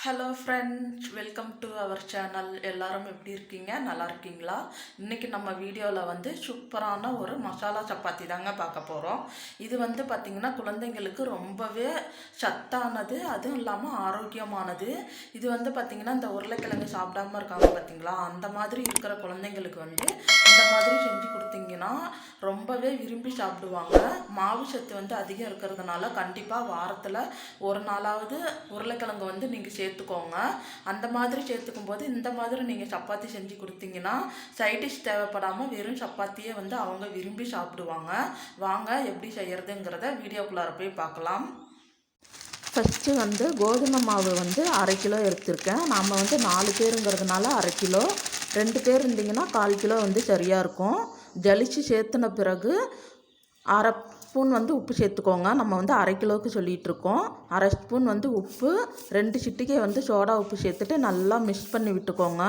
Hello friends welcome to our channel எல்லாரும் எப்படி இருக்கீங்க? நல்லா இருக்கீங்களா? இன்றைக்கி நம்ம வீடியோவில் வந்து சூப்பரான ஒரு மசாலா சப்பாத்தி தாங்க பார்க்க போகிறோம் இது வந்து பார்த்திங்கன்னா குழந்தைங்களுக்கு ரொம்பவே சத்தானது அதுவும் இல்லாமல் ஆரோக்கியமானது. இது வந்து பார்த்திங்கன்னா இந்த உருளைக்கிழங்கு சாப்பிடாம இருக்காங்க பார்த்தீங்களா அந்த மாதிரி இருக்கிற குழந்தைங்களுக்கு வந்து இந்த மாதிரி செஞ்சு கொடுத்தீங்கன்னா ரொம்பவே விரும்பி சாப்பிடுவாங்க. மாவு சத்து வந்து அதிகம் இருக்கிறதுனால கண்டிப்பாக வாரத்தில் ஒரு நாளாவது உருளைக்கிழங்கு வந்து நீங்கள் சேர்த்து சேர்த்துக்கோங்க. அந்த மாதிரி சேர்த்துக்கும் போது இந்த மாதிரி நீங்கள் சப்பாத்தி செஞ்சு கொடுத்தீங்கன்னா சைடிஷ் தேவைப்படாமல் வெறும் சப்பாத்தியே வந்து அவங்க விரும்பி சாப்பிடுவாங்க. வாங்க எப்படி செய்யறதுங்கிறத வீடியோக்குள்ளார போய் பார்க்கலாம். ஃபஸ்ட்டு வந்து கோதுமை மாவு வந்து அரை கிலோ எடுத்திருக்கேன். நாம் வந்து நாலு பேருங்கிறதுனால அரை கிலோ. ரெண்டு பேர் இருந்தீங்கன்னா கால் கிலோ வந்து சரியாக இருக்கும். ஜலிச்சு சேர்த்துன பிறகு அரை ஸ்பூன் வந்து உப்பு சேர்த்துக்கோங்க. நம்ம வந்து அரை கிலோவுக்கு சொல்லிகிட்டு இருக்கோம் அரை ஸ்பூன் வந்து உப்பு ரெண்டு சிட்டிக்கை வந்து சோடா உப்பு சேர்த்துட்டு நல்லா மிக்ஸ் பண்ணி விட்டுக்கோங்க.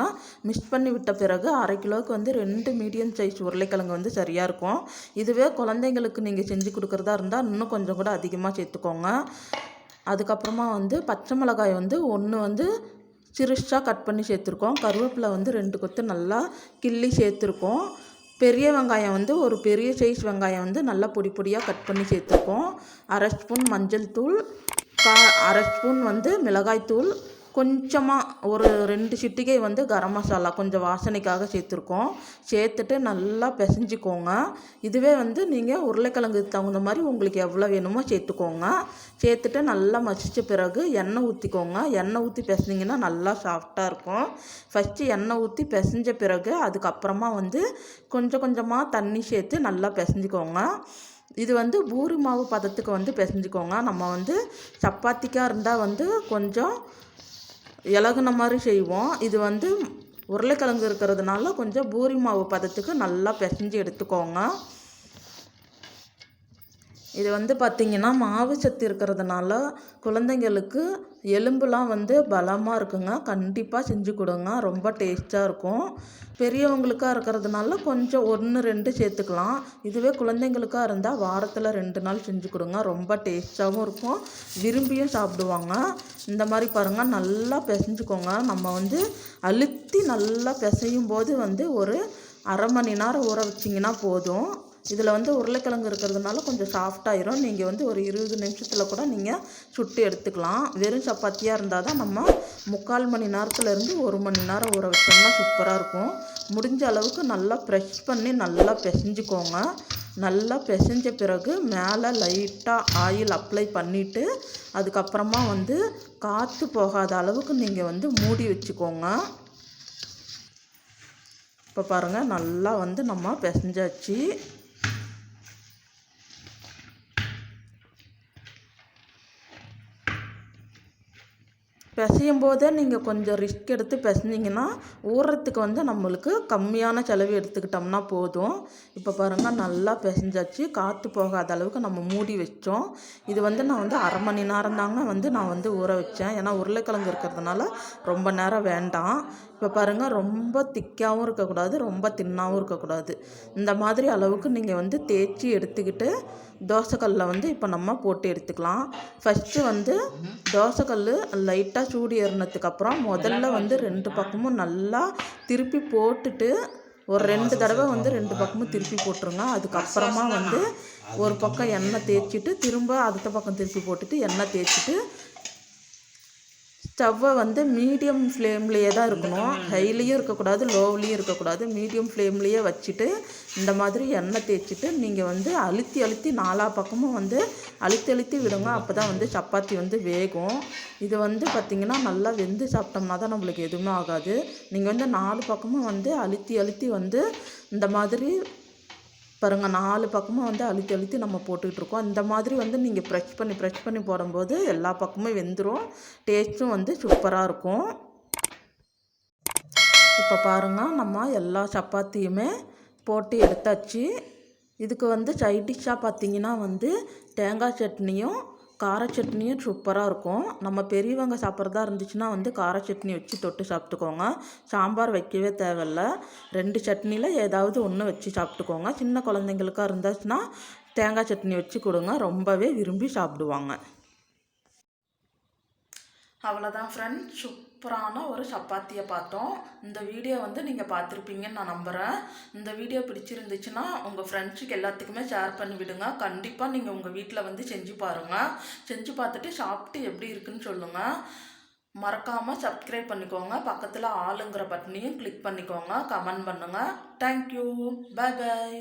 மிக்ஸ் பண்ணி விட்ட பிறகு அரை கிலோவுக்கு வந்து ரெண்டு மீடியம் சைஸ் உருளைக்கிழங்கு வந்து சரியாக இருக்கும். இதுவே குழந்தைங்களுக்கு நீங்கள் செஞ்சு கொடுக்குறதா இருந்தால் இன்னும் கொஞ்சம் கூட அதிகமாக சேர்த்துக்கோங்க. அதுக்கப்புறமா வந்து பச்சை மிளகாய் வந்து ஒன்று வந்து சிறுசாக கட் பண்ணி சேர்த்துருக்கோம். கருவேப்பிலை வந்து ரெண்டு கொத்து நல்லா கிள்ளி சேர்த்துருக்கோம். பெரிய வெங்காயம் வந்து ஒரு பெரிய சைஸ் வெங்காயம் வந்து நல்லா பொடி பொடியாக கட் பண்ணி சேர்த்துருக்கோம் அரை ஸ்பூன் மஞ்சள் தூள் கா அரை ஸ்பூன் வந்து மிளகாய் தூள் கொஞ்சமாக ஒரு ரெண்டு சிட்டிகை வந்து கரம் மசாலா கொஞ்சம் வாசனைக்காக சேர்த்துருக்கோம். சேர்த்துட்டு நல்லா பிசைஞ்சிக்கோங்க. இதுவே வந்து நீங்கள் உருளைக்கிழங்கு தகுந்த மாதிரி உங்களுக்கு எவ்வளோ வேணுமோ சேர்த்துக்கோங்க. சேர்த்துட்டு நல்லா மசித்த பிறகு எண்ணெய் ஊற்றிக்கோங்க எண்ணெய் ஊற்றி பிசைஞ்சிங்கன்னா நல்லா சாஃப்டாக இருக்கும். ஃபஸ்ட்டு எண்ணெய் ஊற்றி பிசைஞ்ச பிறகு அதுக்கப்புறமா வந்து கொஞ்சம் கொஞ்சமாக தண்ணி சேர்த்து நல்லா பிசைஞ்சிக்கோங்க. இது வந்து பூரி மாவு பதத்துக்கு வந்து பிசைஞ்சிக்கோங்க. நம்ம வந்து சப்பாத்திக்காக இருந்தால் வந்து கொஞ்சம் இலகுன மாதிரி செய்வோம். இது வந்து உருளைக்கிழங்கு இருக்கிறதுனால கொஞ்சம் பூரி மாவு பதத்துக்கு நல்லா பிசைஞ்சு எடுத்துக்கோங்க. இது வந்து பார்த்திங்கன்னா மாவு சத்து இருக்கிறதுனால குழந்தைங்களுக்கு எலும்புலாம் வந்து பலமாக இருக்குங்க. கண்டிப்பாக செஞ்சு கொடுங்க. ரொம்ப டேஸ்ட்டாக இருக்கும். பெரியவங்களுக்காக இருக்கிறதுனால கொஞ்சம் ஒன்று ரெண்டு சேர்த்துக்கலாம். இதுவே குழந்தைங்களுக்காக இருந்தால் வாரத்தில் ரெண்டு நாள் செஞ்சு கொடுங்க. ரொம்ப டேஸ்ட்டாகவும் இருக்கும். விரும்பியும் சாப்பிடுவாங்க. இந்த மாதிரி பாருங்கள் நல்லா பிசைஞ்சுக்கோங்க. நம்ம வந்து அழுத்தி நல்லா பிசையும் போது வந்து ஒரு அரை மணி நேரம் ஊற வச்சிங்கன்னா போதும். இதில் வந்து உருளைக்கிழங்கு இருக்கிறதுனால கொஞ்சம் சாஃப்டாயிரும் நீங்கள் வந்து ஒரு இருபது நிமிஷத்தில் கூட நீங்கள் சுட்டு எடுத்துக்கலாம். வெறும் சப்பாத்தியாக இருந்தால் தான் நம்ம முக்கால் மணி நேரத்துலேருந்து ஒரு மணி நேரம் ஊற வச்சோம்னா சூப்பராக இருக்கும். முடிஞ்ச அளவுக்கு நல்லா ப்ரெஷ் பண்ணி நல்லா பிசைஞ்சுக்கோங்க. நல்லா பிசைஞ்ச பிறகு மேலே லைட்டாக ஆயில் அப்ளை பண்ணிவிட்டு அதுக்கப்புறமா வந்து காற்று போகாத அளவுக்கு நீங்கள் வந்து மூடி வச்சுக்கோங்க. இப்போ பாருங்கள் நல்லா வந்து நம்ம பிசைஞ்சாச்சு. பிசையும் போதே நீங்கள் கொஞ்சம் ரிஸ்க் எடுத்து பிசைஞ்சிங்கன்னா ஊறுறதுக்கு வந்து நம்மளுக்கு கம்மியான செலவு எடுத்துக்கிட்டோம்னா போதும். இப்போ பாருங்கள் நல்லா பிசைஞ்சாச்சு. காற்று போகாத அளவுக்கு நம்ம மூடி வச்சோம். இது வந்து நான் வந்து அரை மணி நேரம் தாங்க வந்து நான் வந்து ஊற வச்சேன். ஏன்னா உருளைக்கிழங்கு இருக்கிறதுனால ரொம்ப நேரம் வேண்டாம். இப்போ பாருங்கள் ரொம்ப திக்காகவும் இருக்கக்கூடாது ரொம்ப தின்னாகவும் இருக்கக்கூடாது. இந்த மாதிரி அளவுக்கு நீங்கள் வந்து தேய்ச்சி எடுத்துக்கிட்டு தோசைக்கல்லில் வந்து இப்போ நம்ம போட்டு எடுத்துக்கலாம். ஃபஸ்ட்டு வந்து தோசைக்கல் லைட்டாக சூடு ஏறினதுக்கப்புறம் முதல்ல வந்து ரெண்டு பக்கமும் நல்லா திருப்பி போட்டுட்டு ஒரு ரெண்டு தடவை வந்து ரெண்டு பக்கமும் திருப்பி போட்டுருங்க. அதுக்கப்புறமா வந்து ஒரு பக்கம் எண்ணெய் தேய்ச்சிட்டு திரும்ப அடுத்த பக்கம் திருப்பி போட்டுட்டு எண்ணெய் தேய்ச்சிட்டு ஸ்டவ்வை வந்து மீடியம் ஃப்ளேம்லேயே தான் இருக்கணும். ஹைலேயும் இருக்கக்கூடாது லோவ்லேயும் இருக்கக்கூடாது. மீடியம் ஃப்ளேம்லேயே வச்சுட்டு இந்த மாதிரி எண்ணெய் தேய்ச்சிட்டு நீங்கள் வந்து அழுத்தி அழுத்தி நாலா பக்கமும் வந்து அழுத்தி அழுத்தி விடுங்க. அப்போ தான் வந்து சப்பாத்தி வந்து வேகும். இது வந்து பார்த்திங்கன்னா நல்லா வெந்து சாப்பிட்டோம்னா தான் நம்மளுக்கு எதுவுமே ஆகாது. நீங்கள் வந்து நாலு பக்கமும் வந்து அழுத்தி அழுத்தி வந்து இந்த மாதிரி பாருங்கள் நாலு பக்கமும் வந்து அழுத்தி அழுத்தி நம்ம போட்டுக்கிட்டு இந்த மாதிரி வந்து நீங்கள் ப்ரெஷ் பண்ணி ப்ரெஷ் பண்ணி போடும்போது எல்லா பக்கமும் வெந்துடும் டேஸ்ட்டும் வந்து சூப்பராக இருக்கும். இப்போ பாருங்கள் நம்ம எல்லா சப்பாத்தியுமே போட்டு எடுத்தாச்சு. இதுக்கு வந்து சைட் டிஷ்ஷாக பார்த்தீங்கன்னா வந்து தேங்காய் சட்னியும் கார சட்னியும் சூப்பராக இருக்கும். நம்ம பெரியவங்க சாப்பிட்றதா இருந்துச்சுன்னா வந்து கார சட்னி வச்சு தொட்டு சாப்பிட்டுக்கோங்க. சாம்பார் வைக்கவே தேவையில்ல. ரெண்டு சட்னியில் ஏதாவது ஒன்று வச்சு சாப்பிட்டுக்கோங்க. சின்ன குழந்தைங்களுக்காக இருந்துச்சுன்னா தேங்காய் சட்னி வச்சு கொடுங்க. ரொம்பவே விரும்பி சாப்பிடுவாங்க. அவ்வளோதான் ஃப்ரெண்ட்ஸ் சூப்பரான ஒரு சப்பாத்தியை பார்த்தோம். இந்த வீடியோ வந்து நீங்கள் பார்த்துருப்பீங்கன்னு நான் நம்புகிறேன் இந்த வீடியோ பிடிச்சிருந்துச்சுன்னா உங்கள் ஃப்ரெண்ட்ஸுக்கு எல்லாத்துக்குமே ஷேர் பண்ணி விடுங்க. கண்டிப்பாக நீங்கள் உங்கள் வீட்டில் வந்து செஞ்சு பாருங்கள் செஞ்சு பார்த்துட்டு சாப்பிட்டு எப்படி இருக்குன்னு சொல்லுங்கள் மறக்காமல் சப்ஸ்கிரைப் பண்ணிக்கோங்க. பக்கத்தில் ஆளுங்கிற பட்டனையும் கிளிக் பண்ணிக்கோங்க. கமெண்ட் பண்ணுங்கள் தேங்க்யூ பாய் பாய்